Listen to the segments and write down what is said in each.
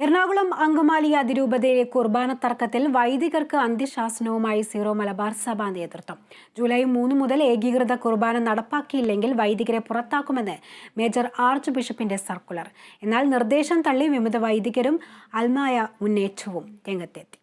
എറണാകുളം അങ്കമാലി അതിരൂപതയിലെ കുർബാന തർക്കത്തിൽ വൈദികർക്ക് അന്ത്യശാസനവുമായി സീറോ മലബാർ സഭ നേതൃത്വം. ജൂലൈ മൂന്ന് മുതൽ ഏകീകൃത കുർബാന നടപ്പാക്കിയില്ലെങ്കിൽ വൈദികരെ പുറത്താക്കുമെന്ന് മേജർ ആർച്ച് ബിഷപ്പിന്റെ സർക്കുലർ. എന്നാൽ നിർദ്ദേശം തള്ളി വിമത വൈദികരും അൽമായ മുന്നേറ്റവും രംഗത്തെത്തി.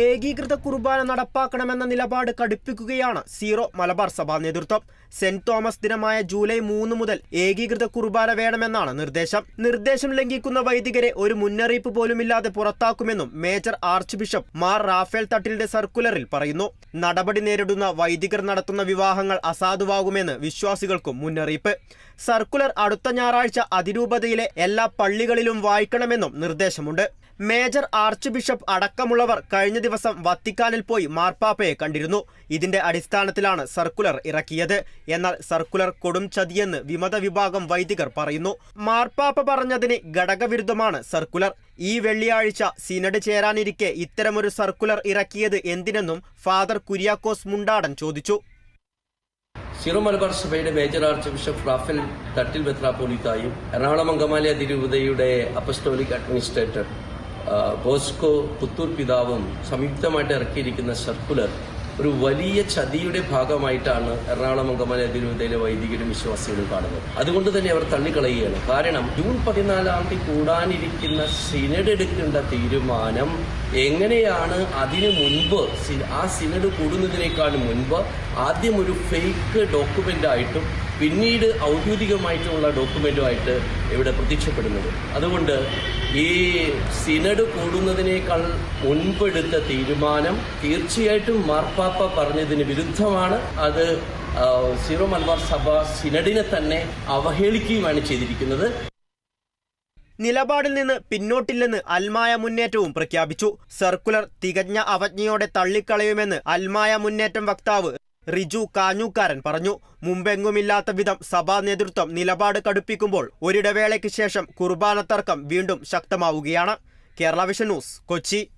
ഏകീകൃത കുർബാന നടപ്പാക്കണമെന്ന നിലപാട് കടുപ്പിക്കുകയാണ് സീറോ മലബാർ സഭാ നേതൃത്വം. സെന്റ് തോമസ് ദിനമായ ജൂലൈ മൂന്ന് മുതൽ ഏകീകൃത കുർബാന വേണമെന്നാണ് നിർദ്ദേശം. നിർദ്ദേശം ലംഘിക്കുന്ന വൈദികരെ ഒരു മുന്നറിയിപ്പ് പോലുമില്ലാതെ പുറത്താക്കുമെന്നും major archbishop Mar Raphael തട്ടിലിന്റെ സർക്കുലറിൽ പറയുന്നു. നടപടി നേരിടുന്ന വൈദികർ നടത്തുന്ന വിവാഹങ്ങൾ അസാധുവാകുമെന്ന് വിശ്വാസികൾക്കും മുന്നറിയിപ്പ്. സർക്കുലർ അടുത്ത ഞായറാഴ്ച അതിരൂപതയിലെ എല്ലാ പള്ളികളിലും വായിക്കണമെന്നും നിർദ്ദേശമുണ്ട്. മേജർ ആർച്ച് ബിഷപ്പ് അടക്കമുള്ളവർ കഴിഞ്ഞ ദിവസം വത്തിക്കാനിൽ പോയി മാർപ്പാപ്പയെ കണ്ടിരുന്നു. ഇതിന്റെ അടിസ്ഥാനത്തിലാണ് സർക്കുലർ ഇറക്കിയത്. എന്നാൽ സർക്കുലർ കൊടും ചതിയെന്ന് വിമത വിഭാഗം വൈദികർ പറയുന്നു. മാർപ്പാപ്പ പറഞ്ഞതിന് ഘടകവിരുദ്ധമാണ് സർക്കുലർ. ഈ വെള്ളിയാഴ്ച സിനഡ് ചേരാനിരിക്കെ ഇത്തരമൊരു സർക്കുലർ ഇറക്കിയത് എന്തിനെന്നും ഫാദർ കുര്യാക്കോസ് മുണ്ടാടൻ ചോദിച്ചു. സിറോ മലബാർ സഭയുടെ major archbishop Raphael Thattil ബെത്രാപ്പോലിത്തായും എറണാകുളം അങ്കമാലി അതിരൂപതയുടെ അപ്പസ്റ്റോലിക് അഡ്മിനിസ്ട്രേറ്റർ ബോസ്കോ പുത്തൂർ പിതാവും സംയുക്തമായിട്ട് ഇറക്കിയിരിക്കുന്ന സർക്കുലർ ഒരു വലിയ ചതിയുടെ ഭാഗമായിട്ടാണ് എറണാകുളം അങ്കമാലി അതിരൂപതയിലെ വൈദികരും വിശ്വാസികളും കാണുന്നത്. അതുകൊണ്ട് തന്നെ അവർ തള്ളിക്കളയുകയാണ്. കാരണം ജൂൺ പതിനാലാം തീയതി കൂടാനിരിക്കുന്ന സിനഡ് എടുക്കേണ്ട തീരുമാനം എങ്ങനെയാണ് അതിനു മുൻപ് ആ സിനഡ് കൂടുന്നതിനേക്കാൾ മുൻപ് ആദ്യം ഒരു ഫേക്ക് ഡോക്യുമെന്റ് ആയിട്ടും പിന്നീട് ഔദ്യോഗികമായിട്ടുള്ള ഡോക്യുമെന്റുമായിട്ട് ഇവിടെ പ്രത്യക്ഷപ്പെടുന്നത്. അതുകൊണ്ട് ഈ സിനഡ് കൂടുന്നതിനേക്കാൾ മുൻപെടുത്ത തീരുമാനം തീർച്ചയായിട്ടും മാർപ്പാപ്പ പറഞ്ഞതിന് വിരുദ്ധമാണ്. അത് സീറോ മലബാർ സഭ സിനഡിനെ തന്നെ അവഹേളിക്കുകയുമാണ് ചെയ്തിരിക്കുന്നത്. നിലപാടിൽ നിന്ന് പിന്നോട്ടില്ലെന്ന് അൽമായ മുന്നേറ്റവും പ്രഖ്യാപിച്ചു. സർക്കുലർ തികഞ്ഞ അവജ്ഞയോടെ തള്ളിക്കളയുമെന്ന് അൽമായ മുന്നേറ്റം വക്താവ് റിജു കാഞ്ഞൂക്കാരൻ പറഞ്ഞു. മുമ്പെങ്ങുമില്ലാത്ത വിധം സഭാ നേതൃത്വം നിലപാട് കടുപ്പിക്കുമ്പോൾ ഒരിടവേളയ്ക്ക് ശേഷം കുർബാന തർക്കം വീണ്ടും ശക്തമാവുകയാണ്. Kerala vision news Kochi.